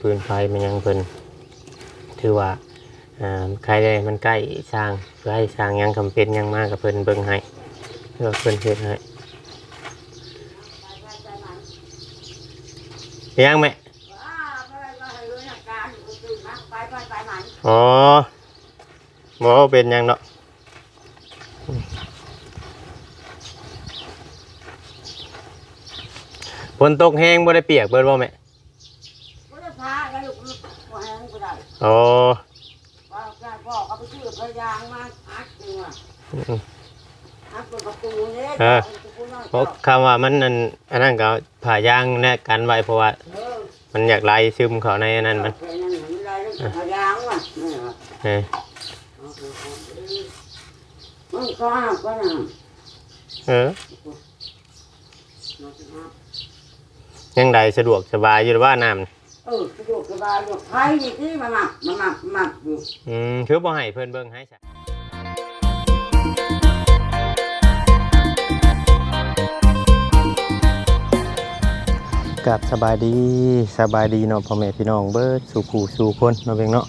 ปืนไฟมันยังเพิ่นถือว่าอ่าใครได้มันใกล้สร้างเพื่อให้สร้างยังคำเป็นยังมากกับเพิ่นเบิ่งให้เพื่อเพิ่นเฮ็ดให้ยังไหมอ๋อบ่เป็นยังเนาะฝนตกแห้งบ่ได้เปียกเบิดบ่แม่ ก็ได้พาได้ลูกบ่แห้งก็ได้ อ๋อว่าได้พ่อเขาไปซื้อพยางมาอัดตัวอืมอัดเปิดประตูเนี่ยเออเพราะคำว่ามันอันอันนั้นก็ผ่ายางแนกกันไว้เพราะว่าเออมันอยากไล่ซึมเขาในอันนั้นมันแค่นั้นมันได้แล้วพยางว่ะนี่ว่ะเออมันก็ห้ามก็ห้ามเออยังใดสะดวกสบายอยู่หรือว่าน้ำนี่ เออสะดวกสบายอยู่ใครนี่ที่มาหมักมาหมักหมักอยู่อืมคือบ่ให้เพิ่นเบิ่งให้ซะกับสบายดีสบายดีเนาะพ่อแม่พี่น้องเบิดสู่ขู่สู่คนเนาะเพียงเนาะ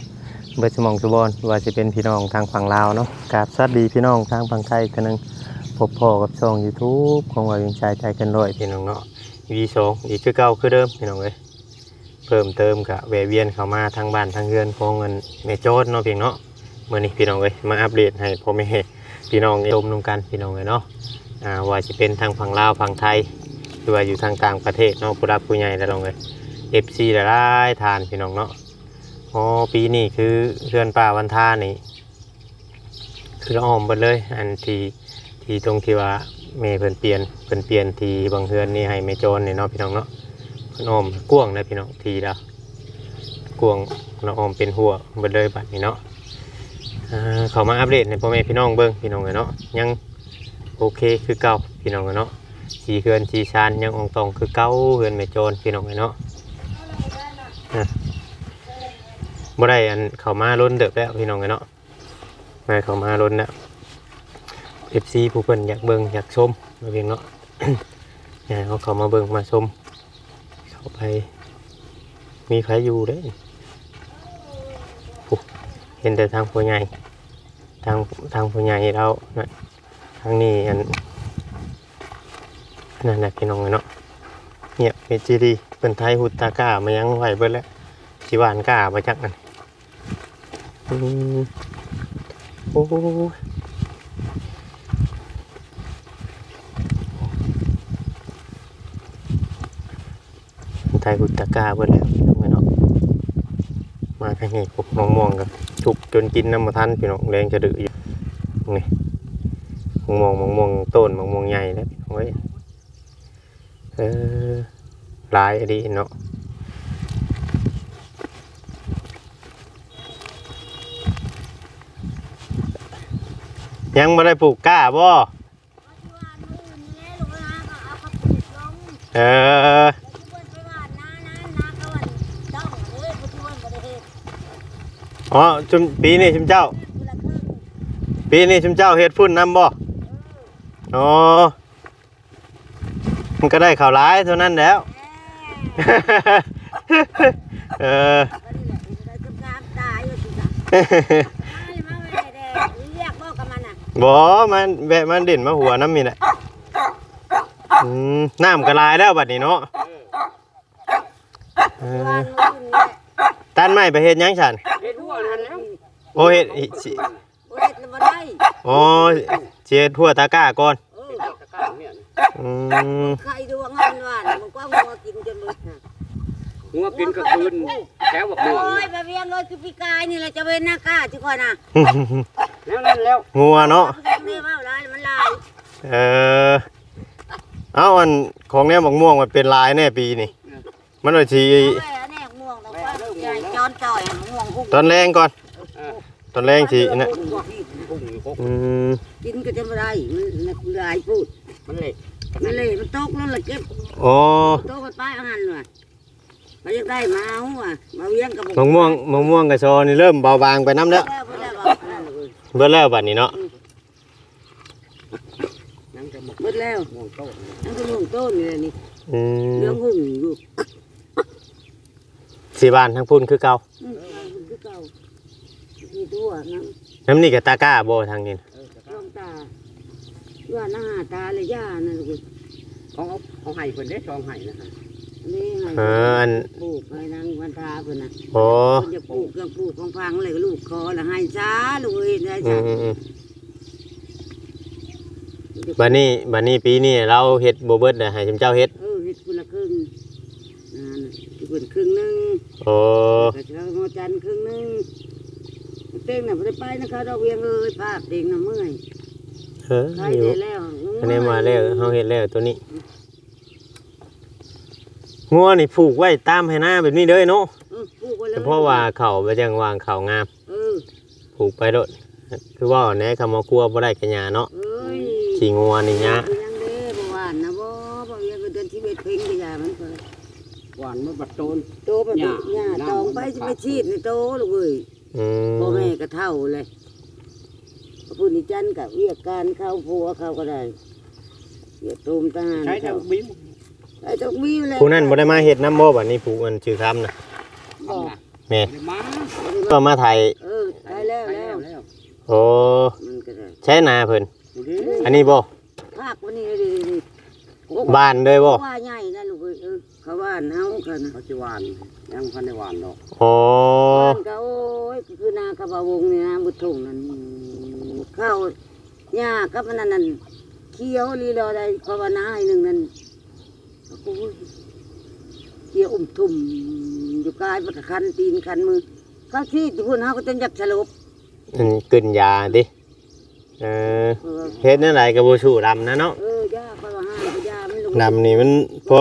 เบิดสมองสุบอนว่าสิเป็นพี่น้องทางฝั่งลาวเนาะกับสวัสดีพี่น้องทางฝั่งไทยกันนึงพบพ่อกับช่อง YouTube ของว่ายังชายใจกันร้อยพี่น้องเนาะวีสองอีกคือเก่าคือเดิมพี่น้องเอ้ยเพิ่มเติมกับแวะเวียนเข้ามาทางบ้านทางเรือนของเงินแม่โจดเนาะเพี่เนาะเมื่อนี้พี่น้องเอ้ยมาอัปเดตให้พ่อแม่พี่น้องชมนำกันพี่น้องเอ้ยเนาะอ่าว่าจะเป็นทางฝั่งลาวฝั่งไทยหรือว่าอยู่ทางต่างประเทศเนาะผู้รับผู้ใหญ่แล้วน้องเอ้ย FC หลายๆทานพี่น้องเนาะอ๋อปีนี้คือเรือนป่าวันท่านี่คือละออมหมดเลย อันที่ที่ตรงที่ว่าเมย์เพิ่นเปลี่ยนเพิ่นเปลี่ยนทีบางเฮือนนี่ให้เมโจรนี่เนาะพี่น้องเนาะ น้อมกว้งเลยพี่น้องทีละกว้งเราอ้อมเป็นหัวบดเลยบัดนี้เนาะอ่าเขามาอัปเดตในพ่อแม่พี่น้องเบิ่งพี่น้องเนาะยังโอเคคือเก่าพี่น้องเนาะสีเฮือนสีชานยังองตรงคือเก่าเฮือนเมโจรพี่น้องเนาะอะบ่ได้อันเขามาล้นเดิบแล้วพี่น้องเนาะมาเขามาล้นแล้วเอฟซีผู้เพิ่นอยากเบิ่งอยากชมมาเพียงเนาะอยากให้เขาเขามาเบิ่งมาชม เข้าไป มีใครอยู่เด้เห็นแต่ทางผู้ใหญ่ ทางทางผู้ใหญ่เราทางนี้อันนั่นแหละพี่น้องเนาะเงียเมจีดีเป็นไทยหุดตาก้ามายังไหวเบิดแล้วสิวานก้ามาจักนั่นอืมโอ้ ไทยกุตะกร้าเบิดแล้วพี่น้องเนาะมาทางนี้พวกมองมองๆกันถูกจนกินน้ำมาทันพี่น้องแรงจะดื้ออยู่นี่มองมองมองมองๆต้นมองมองๆใหญ่แล้วพี่น้องเอ้ยเออหลายอันนี้เนาะยังไม่ได้ปลูกกล้าบ่เออ อ๋อชุมปีนี้ชุมเจ้า ปีนี้ชุมเจ้าเฮ็ดพุ่นน้ำบ่อ๋อมันก็ได้ข่าวร้ายเท่านั้นแล้ว เออบ่มันแวะมันเด่นมาหัวน้ำมีแหละน้ำก็ลายแล้วบัดนี้เนาะตันไม้ไปเฮ็ดยังฉัน เฮ็ดหัวนั่นแล้ว โอ้เฮ็ดอิสิเฮ็ดแล้วบ่ได้อ๋อเสียทั่วตะกร้าก่อนเอออืมใครดูว่างานว่านมันก็งัวกินจนหมดน่ะหัวกินกลางคืนแถวบักม่วงโอ้ยไปเวียงเลยคือพี่กายนี่แหละจะเป็นหน้ากล้าจิก่อนน่ะแล้วนั่นแล้วงัวเนาะนี่ว่าหลายมันหลายเออเอาอันของเนี้ยบักม่วงมันเป็นลายแน่ปีนี่ มันว่าสิโอ้ยอันนี้ม่วงแล้วก็ใหญ่จอนจ่อยอะม่วงหุ้ง ตอนแรงก่อน ตอนแรงสินะพุ่งอยู่พกอืมกินก็จะไม่ได้มันนักหลายพูดมันเละมันเลยมันตกแล้วละเก็บโอ้ตกไปป้ายอาหารเลยมายังได้มาเอาอะมาเวียงกับบักม่วงบักม่วงกับซอนี่เริ่มเบาบางไปน้ำแล้วแล้วแล้วบอกนั่นเลยเบิดแล้วบัดนี้เนาะยังจะบักหมดแล้วม่วงโตนั่นก็ม่วงต้นนี่แหละนี่อืมเรื่องหุ่งอยู่สีบ้านทั้งพุ่นคือเก่าอืมเอาคือเก่า มีตัวน้น้ำนี่กับตาก้าบ่ทางนี้น่ะเออำช่องตาว่าหน้าตาเลยย่านะลูกเขาเอาเอาให้เพิ่นได้ช่องให้นะฮะนี่ไงเอออันปลูกให้นางวันทาเพิ่นน่ะโอ้เพิ่นจะปลูกเครื่องปลูกของพังเลยลูกคอละให้ช้าลูกเอ้ยได้อืจ้ะมอืมอืมบัดนี้บัดนี้ปีนี้เราเฮ็ดบ่เบิดได้ให้ชิมเจ้าเฮ็ดเออเฮ็ดคนละครึ่งนั่นน่ะเพิ่นครึ่งหนึงโอ้ กระเช้าโมจันทร์ครึ่งหนึง เต้งน่ะบ่ได้ไปนะคะดอกเวียงเอ้ยภาพเต้งน่ะเมื่อยเออใครอยู่ได้แล้วอันนี้มาแล้วเฮาเฮ็ดแล้วตัวนี้งัวนี่ผูกไว้ตามให้หน้าแบบนี้เด้อเนาะเออปลูกไว้เลยเฉพาะว่าเขาไปจังวางเขางามผูกไปโดดคือว่าแหน่คำว่ากลัวบ่ได้กันยาเนาะขี่งัวนี่ยะหวานมาบัดโตนโตมันหญ้าตองไปจะไปชีดในโตลูกเอ้ย อืมพ่อแม่ก็เท่าเลยผู้นิจันทร์กับเวียกการเข้าผัวเขาก็ได้เวียกตูมทหารใช้ทางบิ้มไอ้ตกมีอยู่เลยผู้นั้นบ่ได้มาเฮ็ดน้ำบ่บัดนี้ผูกมันชื่อคำน่ะบอกแม่เดี๋ยวมาก็มาไทยเออได้แล้วไปแล้ว แล้วโอ้มันก็ได้ใช้นาเพิ่นดูดิอันนี้บ่ภาควันนี้ดิดิบ้านเลยบ่ว่าใหญ่นะลูกเอ้ยเออเขาว่าเฮากันนะเขาสิหวาน ยังพันได้หวานดอกโอ้บ้านก็โอ้ยคือนาคบาวงนี่นะบุตรทุ่งนั่นเข้าหญ้ากับมันนั่นนั่นเขียวลีรอได้ภาวนาให้หนึ่งนั่นโอ้ยเขียวอุ่มทุ่มอยู่กายมันก็คันตีนคันมือเขาที่ที่พูดเฮาก็จนอยากสลบอันกึ่นยาดิเออเออเฮ็ดนั่นไหลก็บ่สู้ดำนะเนาะเออย่าภาวนาก็ย่ามันลงดำนี่มันพอ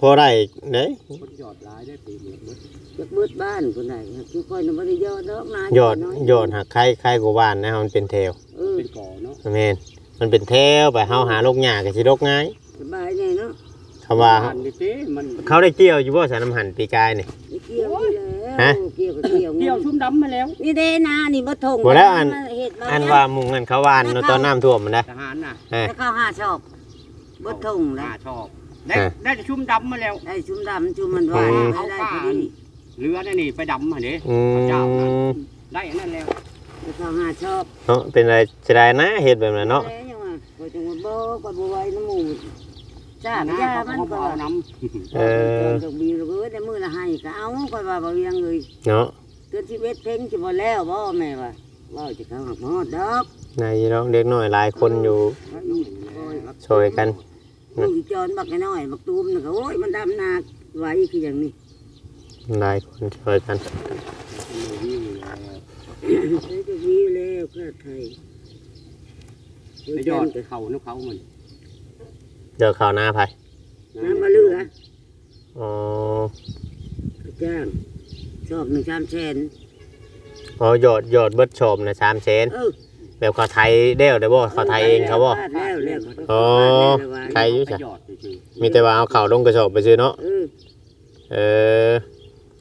พอได้เด้คนหยอดหลายได้ปีเดียวเบิดอยากเบิดบ้านคนไหนทุกคนน่ะบ่ได้ยอดดอกนายยอดน้ยอดหักไข่ไข่กว่าบ้านนะมันเป็นแถวเออเป็นก่อเนาะแม่นมันเป็นแถวไปเฮาหาลูกหญ้าก็สิลกง่ายสบายแน่เนาะคำว่าหวานดิสิมันเขาได้เกี่ยวอยู่บ่สารน้ำหันปีกายนี่ไม่เกี่ยวนี่แล้ฮะวเกี่ยวก็เกี่ยวเกี่ยวชุ่มดำมาแล้ว นี่เด้นานี่บ่ทงบ่แล้วอันเฮ็ดบ่อันว่ามุงกันเขาวานเนาะตอนน้ำท่วมมันได้ทหารน่ะเออแล้วเข้าห้าชอบบ่ทงหแล้น้าวชอบ ได้เออได้ชุ่มดำมาแล้ว ได้ชุมดำชุมมันหวานอืม ได้ได้พอดีเรือนั่นนี่ไปดำมาเด้อืพระเจ้านะมได้อันนั้นแล้วแล้วเข้าห้าชอบเนาะเป็นอะไรจะได้นะเฮ็ดแบบนั้นเนาะแล้วยังว่าบ่จังว่าบ่ก็บ่ไหวน้ำหมูจ้าหน้าย่าเขามันก็ก็เอาน้เออดอกบีลูกเอ้ยได้มื้อละให้ก็เอาก็ว่าบ่เวียงเลยเนาะเดือนชีวิตเพ่งสิบ่แล้วบ่แม่ว่าว่าจะเข้าหักฮอดดอกนายน้องเด็กน้อยหลายคนอยู่ำช่วยกัน ลูกอีจอนบักน้อยบักตูมน่ะก็โอ้ยมันดำนาไว้คืออย่างนี้หลายคนช่วยกันใช้จะวีแล้วก็ไทยไปยอดเขานกเขามันเดี๋ยวข่าวหน้าไผน้ำมาเรืออ๋อจ้างชอบหนึ่งชามแสนอ๋อยอดยอดเบิดชมนะสามเซนเออ แบบเขาไทยเด้วได้บ่เขาไทยเองเขาบ่ แล้วแล้วอ๋อใครอยู่จ้ะยอดจริงมีแต่ว่าเอาเข่าลงกระสอบไปซื้อเนาะเออเออ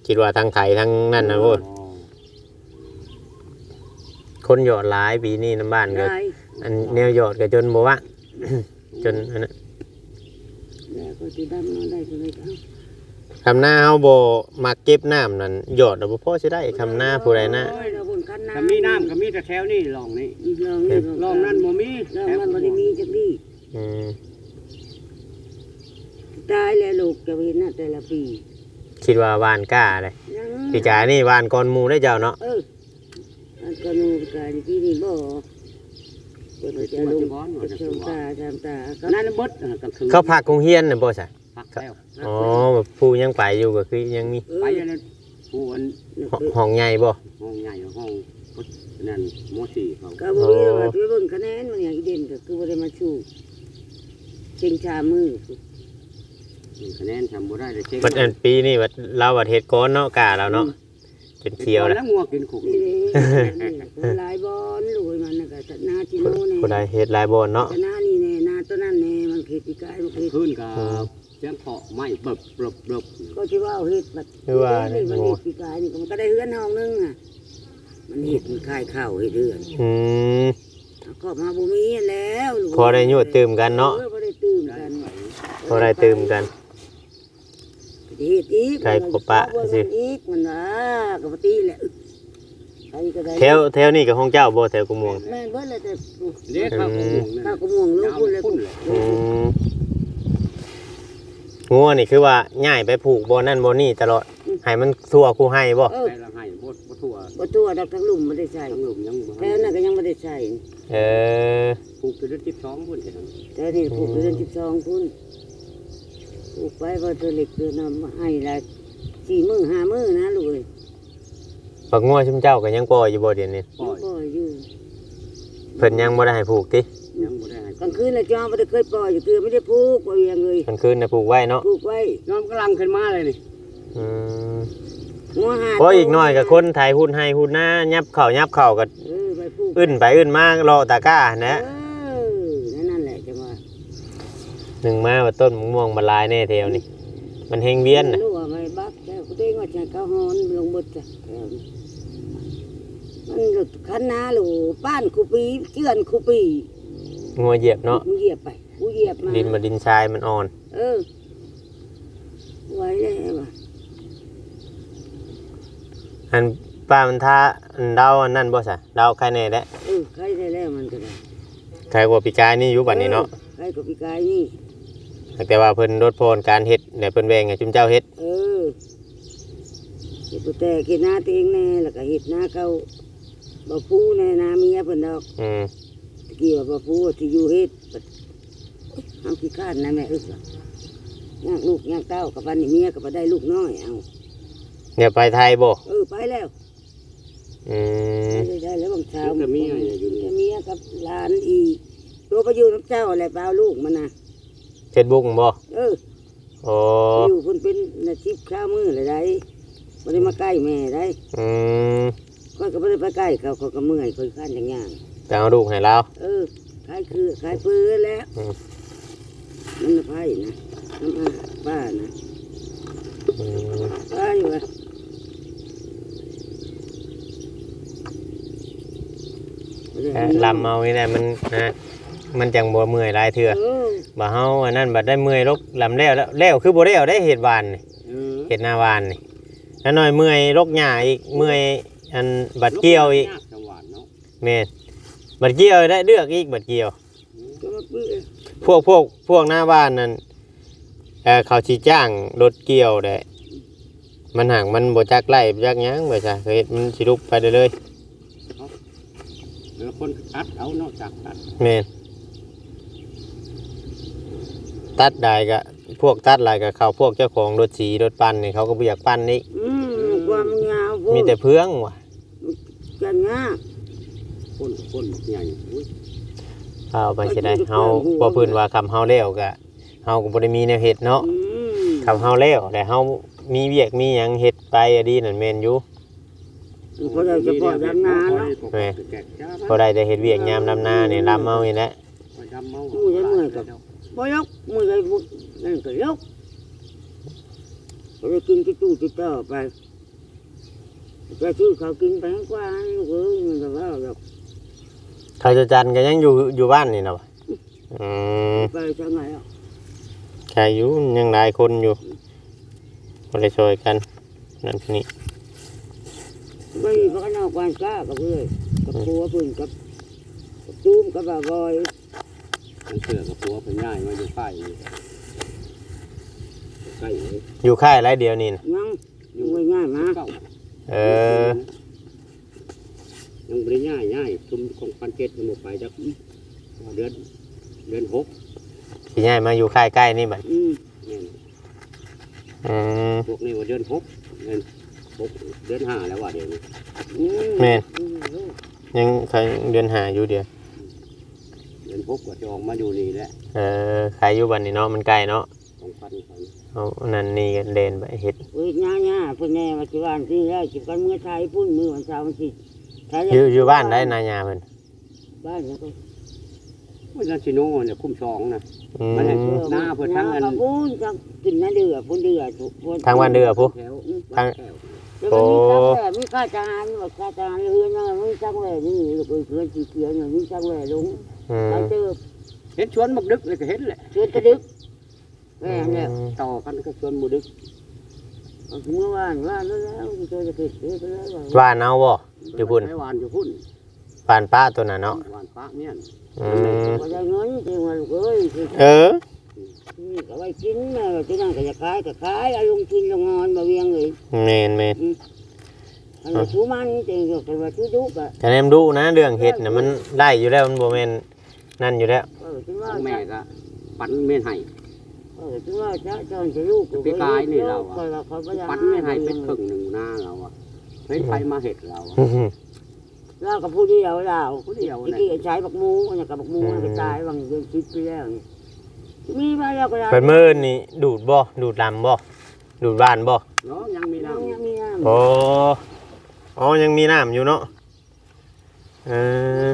คิดว่าทางไทยทางนั่นนะพูดอ๋อคนหยอดหลายปีนี้น้ำบ้านก็ได้อันแนวหยอดก็จนบ่ว่า จนอันนั้นแล้วก็จะดำมาได้ก็เลยเอาคำหน้าเฮาบ่มักเก็บน้ำนั่นหยอดแล้วบ่พอสิได้คำหน้าผู้ใดนะ โอ้ยเรา บนคันน้ำก็มีน้ำก็มีแต่แถวนี่ลองนี่ลองนี่ลองนั่นบ่มีลองนั่นบ่ได้มีจักดีอืมตายแล้วลูกจะเห็นน่ะแต่ละปีคิดว่าหวานกล้าเลยยังปีกายนี่หวานก่อนหมู่ได้เจ้าเนาะเอออันก็นูการที่นี่บ่เปิดจะลงจะเชิงตาทางตาก็นั่นเบิดอะกลางคืนเขาพักโรงเรียนน่ะบ่ซะพักแล้วอ๋อแบบผู้ยังไปอยู่ก็คือยังมีเออไปอันนั้นผู้อันห้องห้องใหญ่บ่ห้องใหญ่ห้อง นั่นมสี่เขาก็บ่มีว่าไปเบิ่งคะแนนมันอย่างอีเด่นก็คือบ่ได้มาชูเชิงชามือคะแนนทำบ่ได้เลยเช็คบัดอันปีนี้บัดเราบัดเฮ็ดก้อนเนาะกล้าแล้วเนาะจนเขียวแล้วแล้วงัวกินขุกนี่เด้หลายบอนลูกมันน่ะก็ตัดหน้าจิโนแน่ผู้ใดเฮ็ดหลายบ่อนเนาะตัดหน้านี่แน่หน้าตัวนั้นแน่มันเฮ็ดปีกายมันเฮ็ดขึ้นกับเสียงเคาะไม้เบิบเบิบเบิบก็สิว่าเฮ็ดบัดคือว่านี่เนี่ยมันเฮ็ดปีกายนี่ก็มันก็ได้เฮือนห้องนึงอะ มันเฮ็ดมันคายข้าวเฮ็ดเฮือนอืมก็มาบ่มีแล้วลูกพอได้อยู่ตื่มกันเนาะออพอได้ตื่มกันพอได้ตื่มกันเเฮ็ดอีกไก่กบปะมันสิอีกมันว่าก็บ่ตีแหละใครก็ได้แถวแถวนี้กับห้องเจ้าบ่แถวกุมวงแม่นเบิดเลยแต่เรียกข้าวม่วงนั่นข้าวกระม่วงลูกพุ่นเลยพุ่นเลยอืมงัวนี่คือว่าง่ายไปผูกบ่นั่นบ่นี่ตลอดให้มันทั่วคู่ให้บ่เออ ได้ละให้บ่บ่ ทั่วบ่ตัวดอกทั้งลุ่มบ่ได้ใส่ทั้งหลุมยังบ่แถวนั้นก็ยังบ่ได้ใส่เออปลูกตัวเดือน12พุ่นเห็นแต่นี่ปลูกเดือน12พุ่นปลูกไปบ่ตัวเล็กตัวน้ำมาให้ละสี่มื้อห้ามื้อนะลูกเอ้ยปักงัวชุมเจ้าก็ยังปล่อยอยู่บ่เดี๋ยวนี้ปล่อยปล่อยอยู่เพิ่นยังบ่ได้ให้ผูกติยังบ่ได้ให้กลางคืนน่ะจ้าบ่ได้เคยปล่อยอยู่คือไม่ได้ปลูกบ่เอียงเลยกลางคืนน่ะผูกไว้เนาะปลูกไว้น้องกำลังขึ้นมาเลยนี่อืม หัวหาเพราะอีกหน่อยกับคนไทยหุ่นให้หุ่นหน้ายับเข่ายับเข่ากับเออไปปลูกอึ้นไปอึ้นมารอตะกร้านะเออนั่นนั่นแหละจะว่าหนึ่งมาว่าต้นมะม่วงบรรลายแน่แถวนี่มันเฮงเวียนน่ะรู้ว่าไม่บักแต่กูตัวเองว่าจะเข้าหอนลงบดจ้ะเออมันหลุดคันนาหลูป้านคูปีเจือนคูปีงัวเหยียบเนาะมึงเหยียบไปกูเหยียบมา ดินมาดินทรายมันอ่อน เออไว้แล้วว่ะ อันป้ามันท่าอันเดาอันนั่นบ่สะเดาใครแน่แหละเออใครได้แล้วมันก็ได้ใครกว่าปีกายนี่อยู่บัดนี้เนาะออใครกับพี่กายนี่ แต่ว่าเพิ่นลดโพนการเฮ็ดเดี๋ยวเพิ่นแบ่งให้จุมเจ้าเฮ็ดเออเฮ็ดแต่เฮ็ดหน้าตัวเองแน่แล้วก็เฮ็ดหน้าเขาบ่ปูแน่หน้าเมียเพิ่นดอกอืมตะกี้ว่าบ่ปูที่อยู่เฮ็ดบัดเฮาขี้ข้านนะแม่อึกอะยากลูกยากเต้ากับวันนี้เมียก็บ่ได้ลูกน้อยเอา เดี๋ยวไปไทยบ่เออไปแล้วอืมได้ได้แล้วบางเช้ากับเมียอยู่นี่กับเมียกับหลานอีกตัวไปอยู่น้ำเจ้าอะไรไปเอาลูกมันนะเฟซบุ๊กบ่เออโอ้อยู่เพิ่นเป็นนาทิพย์ข้าวมือเลยได้บ่ได้มาใกล้แม่ได้อืมก็ก็บ่ได้ไปใกล้เขาเขาก็เมื่อยค่อยข้านอย่างย่างไปเอาลูกให้เราเออขายคือขายเปื้อแล้วอืมมันน่ะไผ่นะน้ำอาป้านะอืมป้าอยู่ว่าแต่ลำเอานี่แหละมันนะมันจังบ่เมื่อยหลายเทื่อเออบ่เฮาอันนั้นบัดได้เมื่อยลกลำแล้วแล้วแล้วคือบ่ได้เอาได้เฮ็ดหวานนี่เออเฮ็ดหน้าหวานนี่แล้วหน่อยเมื่อยลกหญ้าอีกเมื่อยอันบัดเกี่ยวอีกจังหวัดเนาะแม่นบัดเกี่ยวได้เลือกอีกบัดเกี่ยวก็มาเปื้อพวกพวกพวกหน้าบ้านนั่นเออเขาสิจ้างรถเกี่ยวได้มันห่างมันบ่จักไล่บ่จักหยังบ่ซะก็เฮ็ดมันสิลุกไปได้เลย แล้วคนตัดเอาเนาะจากตัดแม่นตัดได้ก็พวกตัดหลายก็เขาพวกเจ้าของรถสีรถปั่นนี่เขาก็บ่อยากปั่นนี่อืมความยาวโพดมีแต่เพื่องว่ะกันยากคนคนใหญ่อุ้ยเอาไปสิได้เฮาบ่เพิ่นว่าคำเฮาแล้วก็เฮาก็บ่ได้มีแนวเฮ็ดเนาะอืม คำเฮาแล้วแต่เฮามีเวียกมีหยังเฮ็ดไปอะดีนั่นแม่นอยู่ เพราะเราจะพอดำนาเนาะแม่พอได้แต่เฮ็ดเวียกยามลำนาเนี่ยลำเอานี่แหละดำเมาบ่ยกมือใดบุนั่นก็ยกก็เลยกินที่ตู้ที่เต่อไปจะซื้อเขาวกินไปให้กว่าลูกเอ้ยมันก็ว่าแบบเขาจะจันทร์ก็ยังอยู่อยู่บ้านนี่นะวะอืมไปจังไงอะใช่อยู่ยังหลายคนอยู่บ่ได้ช่วยกันนั่นนี่ ไม่มีพระนอกวานก้ากับเพื่อนกับผัวเพื่อนกับกับจูมกับบ่าวบอยมันเสือกับผัวเป็นง่ายมาอยู่ใกล้ใกล้อยู่ค่ายหลายเดียวนี่นะยังยังไม่ง่ายมาเก้าเออ ยังบริง่ายง่ายชุมของปันเกตมันหมดไปจากเดือนเดือนหกสิย้ายมาอยู่ค่ายใกล้นี่บัดอืมนี่อืมพวกนี้ว่าเดือนหกเดือนหก เดือนห้าแล้วว่าเดี๋ยวนี้อืแม่นอืมยังเขาเดือนหาอยู่เดียวเดือนหกว่าจะออกมาอยู่นี่แหละเออขายอยู่บ้านนี่เนาะมันใกล้เนาะของพันเขาเอาอันนั่นนี่ก็เล่นไปเฮ็ดเฮ้ยง่ายง่ายเพื่อนแน่มาที่บ้านที่แล้วจิบกันเมื่อไทยพุ่นมือวันเสาร์วันสิไทยอยู่อยู่บ้านได้นายาเพิ่นบ้านแล้วก็ไม่ใช่ชิโน่เนี่ยคุ้มสองนะอืมันให้มหน้าเพื่อทั้งอันกับพุ่นจังกินน้ำเดือดพุ่นเดือดพุ่นทางบ้านเดือผู้แถวทาง แถว แล้วก็มีจังแหวมีข้าจานมีข้าจานเรือนนะมีจังแหวนี่ลูกเอ้ยเพื่อนสีเขียวเนี่ยมีจังแหวลงอืมเขาเจอเห็นชวนมักดึกเลยก็เห็นแหละเชือนกระดึกแหวเนี่ยต่อกันก็ชวนหมูดึกเอาเมื่อวานว่าแล้วแล้วกูจะเกิดเกิดแล้วหวานเอาบ่อยู่พุ่นไปหวานอยู่พุ่นหวานป้าตัวน่ะเนาะหวานปะเนี่ยอืม ก็ได้เงินจริงวันเอ้ย เออ นี่ก็ไว้กินแม่จะนั่งก็จะขายก็ขายเอาลงกินลงงอนมาเวียงเลยแมนแมนอันนี้ชูมันจริงก็เป็นว่าชูดุกะคะแนนดูนะเรื่องเฮ็ดน่ะมันได้อยู่แล้วมันบ่แม่นนั่นอยู่แล้วเออถึงว่าแม่ก็ปันเม่นให้ เออถึงว่าจะจอนจะลูกก็เขาเขาพยายามปันเม่นให้เป็นครึ่งหนึ่งหน้าเราอะเฮ้ยไฟมาเห็ดเราอะ แล้วกับผู้เดียวเราผู้เดียวที่เนี่ยกี้ใช้บักมูเนี่ยกับบักมูมันก็ตายบางเดือนคิดไปแล้วนี่ มีมาแล้วก็ได้เพิ่นมื้อนี่ดูดบ่ดูดลำบ่ดูดบ้านบ่เนาะยังมีมีน้ำน้ำมีน้ำโอ้อ๋อยังมีน้ำอยู่เนาะเออ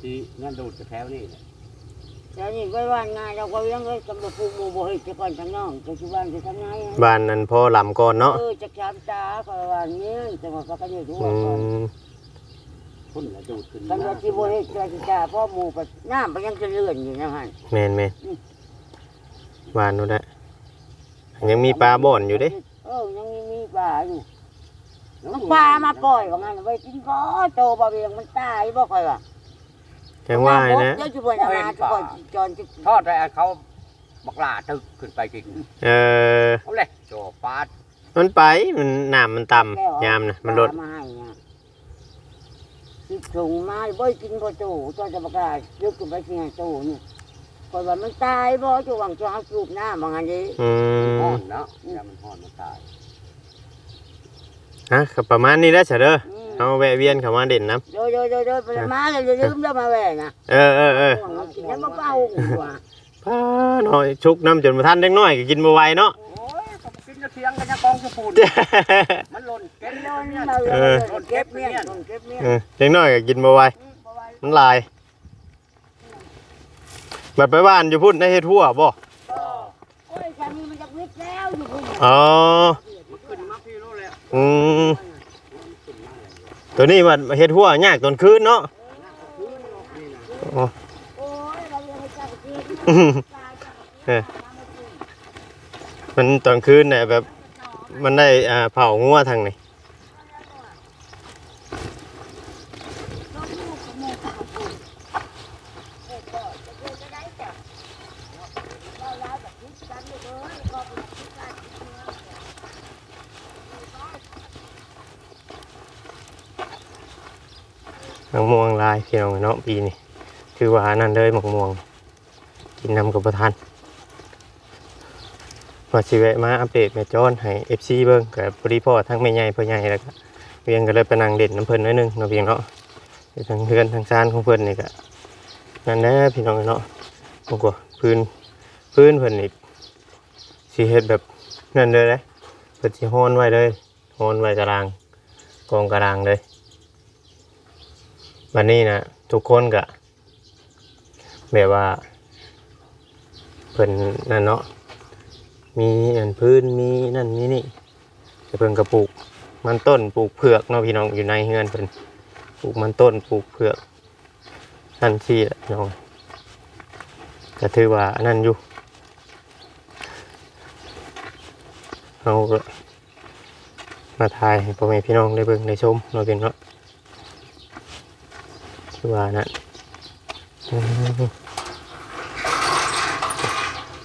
ที่นั่นดูดแถวนี่แต่นี่ไปว่านงานเราก็ยังเลยกำลังพูมูบ่เฮ็ดจะก่อนทางน้องปัจจุบันจะทำไงบ้านนั้นพอลำก่อนเนาะเออจะจามตาก็ว่านี้จังหวะก็อยู่ด้วยอืก่อนม พุ่นละดูดขึ้นกันว่าที่บ่เฮ็ดจะจ้าพ่อหมู่ปัดน้ำไปยังจะเลื่อนอยู่นะฮะแม่นแม่นบ้านนู้นแหละยังมีปลาบ่อนอยู่เด้เออยังมีมีปลาอยู่มันปลามาปล่อยว่างั้นไว้กินก็โตบ่เบียงมันตายบ่ค่อยว่าจังว่าให้นะเดี๋ยวจะบ่จะมาจะก่อนจอนจะทอดไปเขาบักหลาตึกขึ้นไปกินเออเอาเลยโจปาดมันไปมันน้ำมันต่ำยามนะมันลดมาให้ เนี่ยคิดถุงมาบ่กินบ่โตจอนจะบ่กล้ายึกขึ้นไปที่โตนี่ค่อยว่ามันตายบ่จะหวังจะเอาจูบน้ำว่างั้นดิอืมห้อนเนาะยามันห้อนมันตายฮะก็ประมาณนี้แล้วเฉยเด้ออืมเอาแวะเวียนเข้ามาเด่นน้โดยโดยโดยโดยไปมาเลยอย่าลืมแล้วมาแหวนนะำเออเออเออห่วงเอากินแล้วมาเป้าว่ะป้าหน่อยชุกน้ำจนมาท่านเล็กน้อยก็กินบ่ไหวเนาะโอ้ยก็กินจะเที ยงกันจะกองจะปูนมันหล่นเก็บโดเนี่ยนเนี่ยเราเลยเก็บเนี่ยเก็บเนี่ยเออเล็กน้อยก็กินบ่ไหวมันลายบัดไปบ้านอยู่พุ่นได้เฮ็ดทั่วบ่โอ้ยสามีมันจะวิทย์แล้วอยู่พุ่นอ๋อมันขึ้นมาพี่รู้เลยอืมตัวนี้มันเฮ็ดทั่วยากตอนคืนเนาะอ๋อโอ้ยเราเลยให้จับกินเออ มันตอนคืนเนี่ยแบบมันได้อ่าเผางัวทางนี้มะม่วงลายพี่น้องเนาะปีนี้คือว่านั่นเลยมะม่วง กินน้ำกับประทาน ว่าสิแวะมาอัปเดตแม่จอนให้ FC เบิ่งกับพอดีพ่อทั้งแม่ใหญ่พ่อใหญ่แล้วก็เวียงก็เลยไปนั่งเด่นน้ำเพิ่นน้อยนึงเนาะเวียงเนาะอยู่ทางเฮือนทางซานของเพิ่นนี่ก็นั่นแหละพี่น้องเนาะบ่กว่าพื้นพื้นเพิ่นนี่สิเฮ็ดแบบนั่นเลยนะเพิ่นสิฮ้อนไว้เลยฮอนไว้ตารางกองกระดางเลยวันนี้นะทุกคนก็แบบว่าเพิ่นนั่นเนาะ มีอันพื้นมีนั่นมีนี่แต่เพิ่นก็ปลูกมันต้นปลูกเผือกเนาะพี่น้องอยู่ในเฮือนเพิ่นปลูกมันต้นปลูกเผือกนั่นที่ละน้องก็ถือว่าอันนั้นอยู่เราก็มาถ่ายให้พ่อแม่พี่น้องได้เบิ่งได้ชมเนาะพี่น้องคือว่านั่น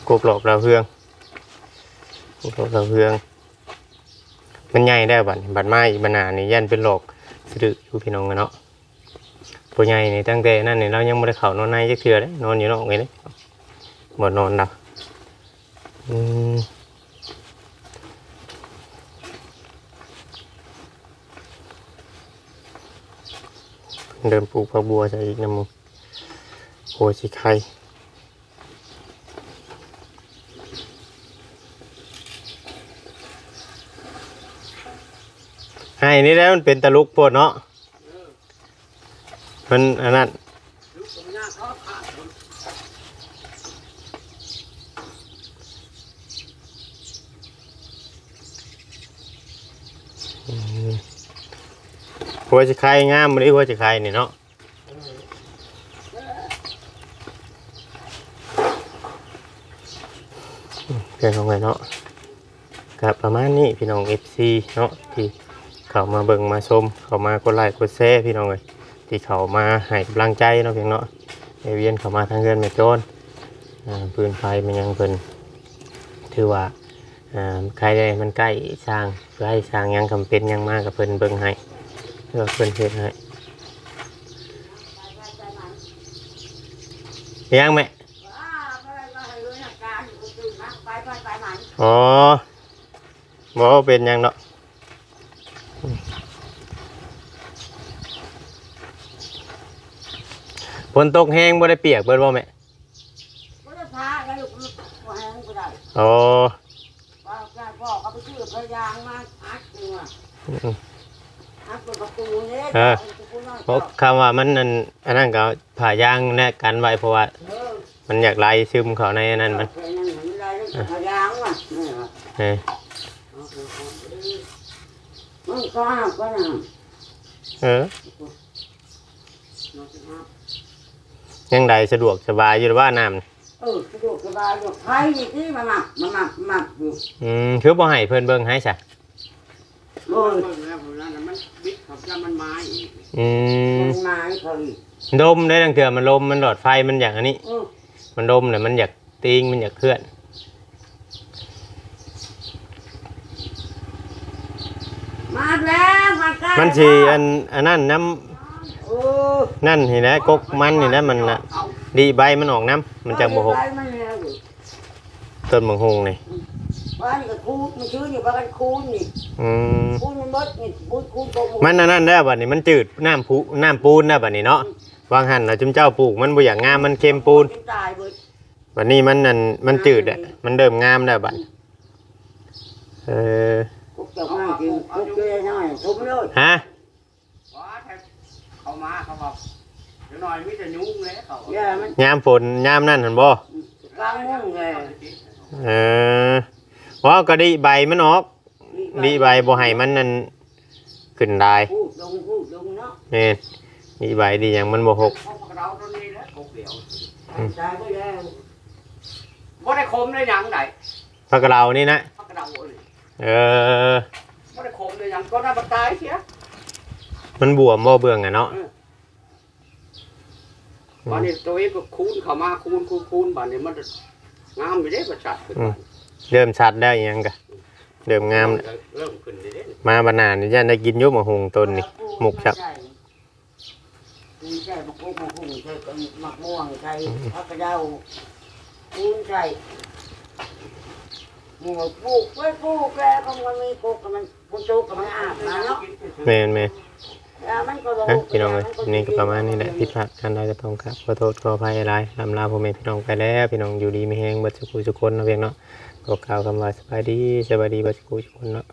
กบหลอกเราวเฮือง กบหลอกเราเฮืองมันใหญ่ได้บัดบัดไม้บรรณานี่ยันเป็นหลอกสะดึกอยู่พี่น้องกันเนาะตัวใหญ่นี่ตั้งแต่นั่นนี่เรายังไม่ได้เข่านอนในจักเทื่อเลยนอนอยู่นอกไงเลยบ่นอนดับอืมเดิมปลูกผักบัวใส่อีกน้ำมึงโอ้สิไข่ นี่แล้วมันเป็นตะลุกปวดเนาะมันอันนั้นหัวจะไข่งามมันนี้หัวจะไข่นี่เนาะเปลี่ยนของไงเนาะกับประมาณนี้พี่น้อง FC เนาะที่ เขามาเบิ่งมาชมเขามากดไลค์กดแชร์พี่น้องเลยที่เขามาให้กำลังใจเนาะเพียงเนาะเอเวียนเขามาทางเงินแม่โจนอ่าปืนไฟมันยังเพิ่นถือว่าอ่าใครได้มันใกล้สร้างเพื่อให้สร้างหยังคำเป็นหยังมากกับเพิ่นเบิ่งให้เพื่อเพิ่นเฮ็ดให้ยังไหมอ๋อบ่ว่าเป็นหยังเนาะ นตกแห้งบ่ได้เปียกเบิดบ่แม่ก็ได้พากันลูกบ่แห้งก็ได้อ๋อว่าการพ่อเขาไปซื้อพยางมาอัดอยู่อะอืมอัดเป็นประตูเนี่ยเออเพราะคำว่ามันอันอันนั้นก็ผ่ายางแนกกันไว้เพราะว่าเออมันอยากไหลซึมเข้าในอันนั้นมันเออนั่นมันได้แล้วพยางว่ะนี่ว่ะเออมันก็ห้ามก็นะเออ ยังใดสะดวกสบายอยู่หรือว่าน้ำน่ะเออสะดวกสบายอยู่ไทยนี่ที่มาหมักมาหมักหมักอยู่อืมคือบ่ให้เพิ่นเบิ่งให้ซะโอ้ยเบิ่งแล้วผมนั่นน่ะมันบิดขับแล้วมันไม้อีกอืมมันมาให้เขาอีกดมได้ตั้งเถื่อมันลมมันหลอดไฟมันอย่างอันนี้ เออมันดมเนี่ยมันอยากติงมันอยากเคลื่อนมาแล้วมาใกล้มันสีอันอันนั้นน้โอ้ำ นั่นเห็นไหมกกมันเห็นไหมมันน่ะดีใบมันออกน้ำมันจะโมหกไปมันแล้วอยู่ต้นมังหงนี่บ้านก็คูดมันชื่ออยู่บ้านคูดนี่อืมคูดมันเบิดนี่คูดคูดโกงมันอันนั้นได้อบัดนี้มันจืดน้ำพุน้ำปูนได้อบัดนี้เนาะวางหันเราจุมเจ้าปลูกมันบ่อยากงามมันเค็มปูนตายเบิดบัดนี้มันนั่นมันจืดอะมันเริ่มงามได้วบัดเออคุกเจ้ามากินคุกเจ้าหน่อยทุบเลยฮะว้าแทบ เขามาเขาบอกเดี๋ยวหน่อยมิจะยุ่งเลยเขาอย่ามันยามฝนยามนั่นเห็นบ่กลางมุ่งเลยเออว่าก็ดีใบมันออกดีใบบ่ให้มันนั่นขึ้นได้พูดลงพูดลงเนาะนี่ดีใบดีอย่างมันบ่หกเขาพวกเราตรงนี้แล้วกบเดียวตายไปแล้วบ่ได้คมเลยหยังไหนพักเรานี่นะพักกระเดาเลยเออบ่ได้คมเลยหยังก็น่าบัตายเสีย มันบวมบ่เบื่องอะเนาะบ้านนี้ตัวเองก็คูนเข้ามาคูนคูนคูนบ้านนี้มันงามไปได้ประชัดขึ้นเริ่มชัดแล้วอิหยังกะเริ่มงามแล้วเริ่มขึ้นเด้มาบานานนี่ยันได้กินอยุบมาหงต้นนี่ หมกครับ มีใช่มะกรูดมะหุ่งใช่มะม่วงใช่ผักกระเดาคูนใช่หมูปลูกไว้ปลูกแล้วก็มันมีปลูกกับมันปลูกกับมันอาบมาเนาะแม่นแม่นแล้วมันก็ลง ฮะพี่น้องเอ้ยนี่ก็ประมาณนี้แหละผิดพลาดกันได้ก็ต้องครับขอโทษขออภัยหลายลำลาพ่อแม่พี่น้องไปแล้วพี่น้องอยู่ดีมีแฮงเบิดสุขุสุคนเนาะเพียงเนาะขอกล่าวคำว่าสบายดีสบายดีเบิดสุขุสุคนเนาะ